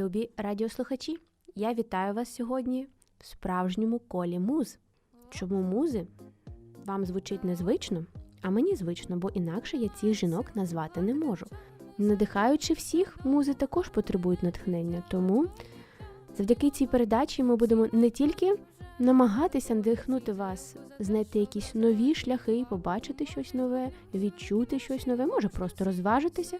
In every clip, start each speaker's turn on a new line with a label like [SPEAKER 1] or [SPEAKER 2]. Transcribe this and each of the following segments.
[SPEAKER 1] Любі радіослухачі, я вітаю вас сьогодні в справжньому колі муз. Чому музи? Вам звучить незвично, а мені звично, бо інакше я цих жінок назвати не можу. Надихаючи всіх, музи також потребують натхнення, тому завдяки цій передачі ми будемо не тільки намагатися надихнути вас, знайти якісь нові шляхи, побачити щось нове, відчути щось нове, може просто розважитися.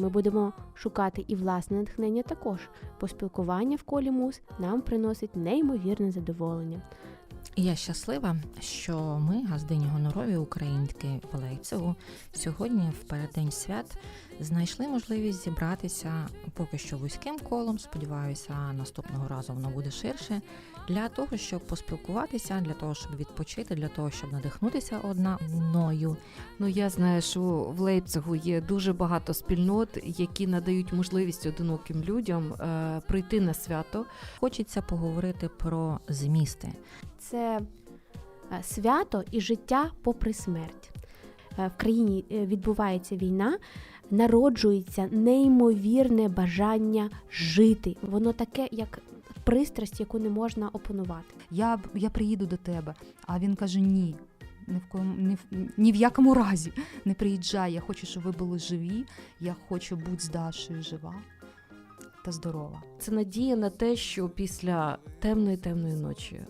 [SPEAKER 1] Ми будемо шукати і власне натхнення також. бо спілкування в колі мус нам приносить неймовірне задоволення.
[SPEAKER 2] Я щаслива, що ми, газдині гонорові українки по Лейпцигу, сьогодні, в переддень свят, знайшли можливість зібратися поки що вузьким колом. Сподіваюся, наступного разу воно буде ширше. Для того, щоб поспілкуватися, для того, щоб відпочити, для того, щоб надихнутися одна одною.
[SPEAKER 3] Ну я знаю, що в Лейпцигу є дуже багато спільнот, які надають можливість одиноким людям е, прийти на свято.
[SPEAKER 2] Хочеться поговорити про змісти.
[SPEAKER 1] Це е, свято і життя попри смерть. Е, В країні е, відбувається війна, народжується неймовірне бажання жити. Воно таке, як пристрасть, яку не можна опанувати.
[SPEAKER 4] я, я приїду до тебе. А він каже: ні. Ні в, коєму, ні, в, ні в якому разі не приїжджай. Я хочу, щоб ви були живі. Я хочу бути з Дашею жива та здорова.
[SPEAKER 3] Це надія на те, що після темної темної ночі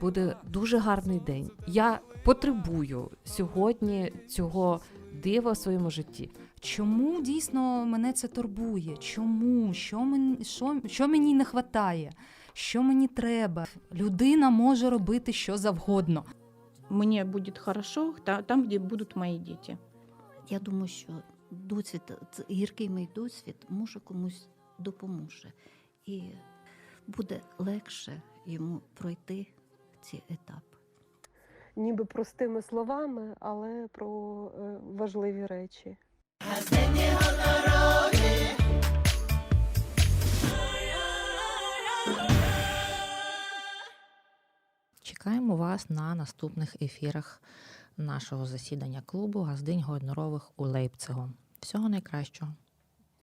[SPEAKER 3] буде дуже гарний день. Я потребую сьогодні цього дива в своєму житті.
[SPEAKER 4] Чому дійсно мене це турбує? Чому? Що мені, що, що мені не вистачає? Що мені треба? Людина може робити що завгодно.
[SPEAKER 5] мне будет хорошо та- там, где будут мои дети.
[SPEAKER 6] Я думаю, що досвід, це гіркий мій досвід може комусь допоможе. І буде легше йому пройти ці етапи.
[SPEAKER 7] ніби простими словами, але про е, важливі речі.
[SPEAKER 2] Чекаємо вас на наступних ефірах нашого засідання клубу Газдинь Гойнорових у Лейпцигу. Всього найкращого!